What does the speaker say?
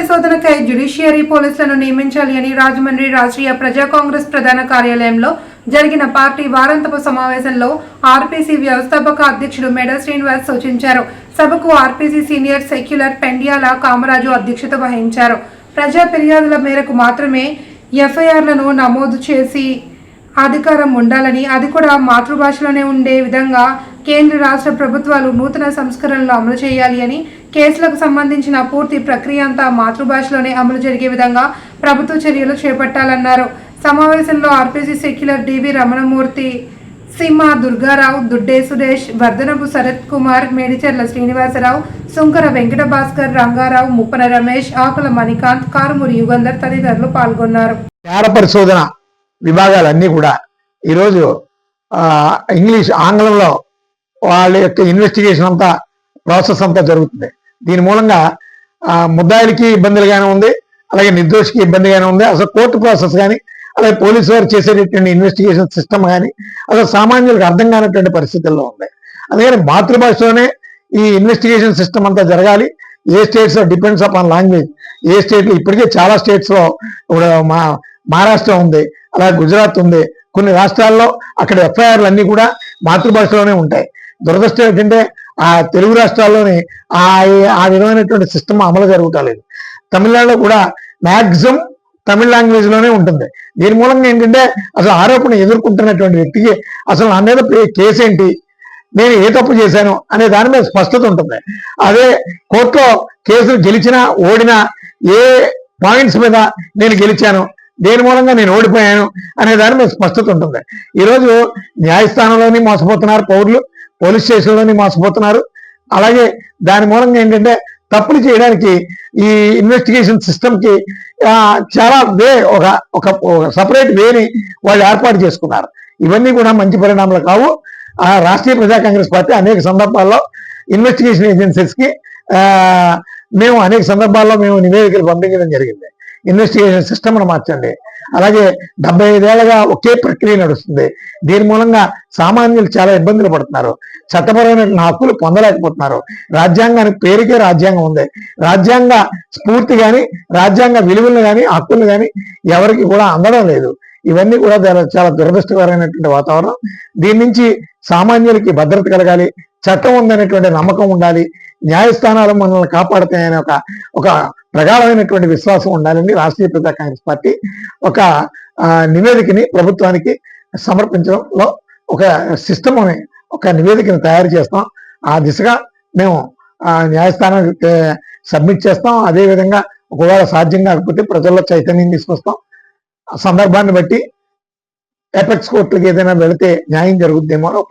పరిశోధనకై judiciary పోలీసులను నియమించాలి అని రాజమండ్రి రాష్ట్రీయ ప్రజా కాంగ్రెస్ ప్రధాన కార్యాలయంలో జరిగిన పార్టీ వారాంతపు సమావేశంలో ఆర్పీసీ వ్యవస్థాపక అధ్యక్షుడు మెడ శ్రీనివాస్ సూచించారు. సభకు RPC senior secular Pendyala Kamaraju అధ్యక్షత వహించారు. ప్రజా ఫిర్యాదుల మేరకు మాత్రమే ఎఫ్ఐఆర్లను నమోదు చేసి అధికారం ఉండాలని అది కూడా మాతృభాషలోనే ఉండే విధంగా కేంద్ర రాష్ట్ర ప్రభుత్వాలు నూతన సంస్కరణలు అమలు చేయాలి అని కేసులకు సంబంధించిన పూర్తి ప్రక్రియ అంతా మాతృభాషలోనే అమలు జరిగే విధంగా ప్రభుత్వ చర్యలు చేపట్టాలన్నారు. సమావేశంలో RPC secular DV Ramanamurthy Simha Durga Rao Dudde Suresh Vardhanapu Sarath Kumar Medicharla Srinivasarao Sunkara Venkata Bhaskar Rangarao Muppana Ramesh ఆకుల మణికాంత్ కారుమూరి యుగంధర్ తదితరులు పాల్గొన్నారు. పరిశోధన విభాగాలన్నీ కూడా ఈరోజు ఇంగ్లీష్ ఆంగ్లంలో వాళ్ళ యొక్క ఇన్వెస్టిగేషన్ అంతా ప్రాసెస్ అంతా జరుగుతుంది. దీని మూలంగా ముద్దాయిలకి ఇబ్బందులుగానే ఉంది అలాగే నిర్దోషికి ఇబ్బందిగానే ఉంది. అసలు కోర్టు ప్రాసెస్ కానీ అలాగే పోలీసు వారు చేసేటటువంటి ఇన్వెస్టిగేషన్ సిస్టమ్ కానీ అసలు సామాన్యులకు అర్థం కానటువంటి పరిస్థితుల్లో ఉంది. అందుకని మాతృభాషలోనే ఈ ఇన్వెస్టిగేషన్ సిస్టమ్ అంతా జరగాలి. A states depends upon language a స్టేట్లో ఇప్పటికే చాలా స్టేట్స్లో ఇప్పుడు మా మహారాష్ట్ర ఉంది అలాగే గుజరాత్ ఉంది. కొన్ని రాష్ట్రాల్లో అక్కడ ఎఫ్ఐఆర్లు అన్నీ కూడా మాతృభాషలోనే ఉంటాయి. దురదృష్టం ఏంటంటే ఆ తెలుగు రాష్ట్రాల్లోని ఆ ఆ విధమైనటువంటి సిస్టమ్ అమలు జరుగుతలేదు. తమిళనాడులో కూడా మ్యాక్సిమం తమిళ లాంగ్వేజ్లోనే ఉంటుంది. దీని మూలంగా ఏంటంటే అసలు ఆరోపణ ఎదుర్కొంటున్నటువంటి వ్యక్తికి అసలు నా మీద పే- కేసు ఏంటి నేను ఏ తప్పు చేశాను? అనే దాని మీద స్పష్టత ఉంటుంది. అదే కోర్టులో కేసులు గెలిచినా ఓడినా ఏ పాయింట్స్ మీద నేను గెలిచాను దేని మూలంగా నేను ఓడిపోయాను అనే దాని మీద స్పష్టత ఉంటుంది. ఈరోజు న్యాయస్థానంలోని మోసపోతున్నారు పౌరులు పోలీస్ స్టేషన్లోని మోసపోతున్నారు. అలాగే దాని మూలంగా ఏంటంటే తప్పులు చేయడానికి ఈ ఇన్వెస్టిగేషన్ సిస్టమ్కి చాలా వే ఒక ఒక సపరేట్ వేని వాళ్ళు ఏర్పాటు చేసుకున్నారు. ఇవన్నీ కూడా మంచి పరిణామాలు కావు. ఆ రాష్ట్రీయ ప్రజా కాంగ్రెస్ పార్టీ అనేక సందర్భాల్లో ఇన్వెస్టిగేషన్ ఏజెన్సీస్కి మేము అనేక సందర్భాల్లో మేము నివేదికలు పంపించడం జరిగింది. ఇన్వెస్టిగేషన్ సిస్టమ్ మార్చండి. అలాగే డెబ్బై ఐదేళ్ళుగా ఒకే ప్రక్రియ నడుస్తుంది. దీని మూలంగా సామాన్యులు చాలా ఇబ్బందులు పడుతున్నారు. చట్టపరమైన హక్కులు పొందలేకపోతున్నారు. రాజ్యాంగానికి పేరుకే రాజ్యాంగం ఉంది. రాజ్యాంగ స్ఫూర్తి కానీ రాజ్యాంగ విలువలు కానీ హక్కులు కానీ ఎవరికి కూడా అందడం లేదు. ఇవన్నీ కూడా చాలా చాలా దురదృష్టకరమైనటువంటి వాతావరణం. దీని నుంచి సామాన్యులకి భద్రత కలగాలి చట్టం ఉందనేటువంటి నమ్మకం ఉండాలి న్యాయస్థానాలు మనల్ని కాపాడుతాయనే ఒక ఒక ప్రగాఢమైనటువంటి విశ్వాసం ఉండాలని రాష్ట్రీయ ప్రజా కాంగ్రెస్ పార్టీ ఒక నివేదికని ప్రభుత్వానికి సమర్పించడంలో ఒక సిస్టమ్ ఒక నివేదికను తయారు చేస్తాం. ఆ దిశగా మేము ఆ, న్యాయస్థానానికి సబ్మిట్ చేస్తాం. అదే విధంగా ఒకవేళ సాధ్యం కాకపోతే ప్రజల్లో చైతన్యం తీసుకొస్తాం. సందర్భాన్ని బట్టి ఎపెక్స్ కోర్టులకు ఏదైనా వెళితే న్యాయం జరుగుద్దేమో